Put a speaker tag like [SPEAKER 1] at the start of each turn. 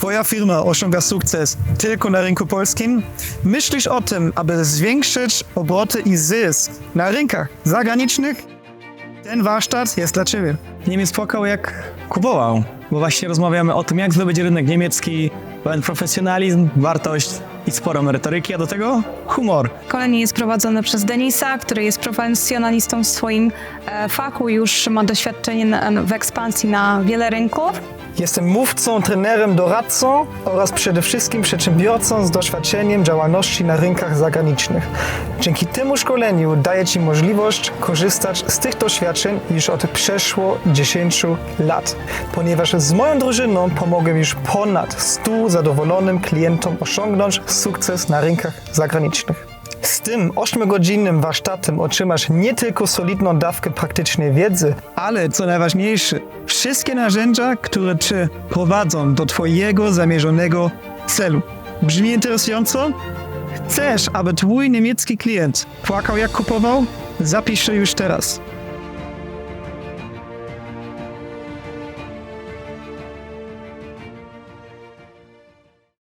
[SPEAKER 1] Twoja firma osiąga sukces tylko na rynku polskim? Myślisz o tym, aby zwiększyć obroty i zysk na rynkach zagranicznych? Ten warsztat jest dla Ciebie.
[SPEAKER 2] Niemiec płakał jak kupował, bo właśnie rozmawiamy o tym, jak zdobyć rynek niemiecki, pełen profesjonalizm, wartość i sporo merytoryki, a do tego humor.
[SPEAKER 3] Szkolenie jest prowadzone przez Denisa, który jest profesjonalistą w swoim e, fachu, już ma doświadczenie na, w ekspansji na wiele rynków.
[SPEAKER 1] Jestem mówcą, trenerem, doradcą oraz przede wszystkim przedsiębiorcą z doświadczeniem działalności na rynkach zagranicznych. Dzięki temu szkoleniu daję Ci możliwość korzystać z tych doświadczeń już od przeszło 10 lat, ponieważ z moją drużyną pomogę już ponad 100 zadowolonym klientom osiągnąć sukces na rynkach zagranicznych. Z tym 8-godzinnym warsztatem otrzymasz nie tylko solidną dawkę praktycznej wiedzy, ale co najważniejsze, wszystkie narzędzia, które Cię prowadzą do Twojego zamierzonego celu. Brzmi interesująco? Chcesz, aby Twój niemiecki klient płakał jak kupował? Zapisz się już teraz.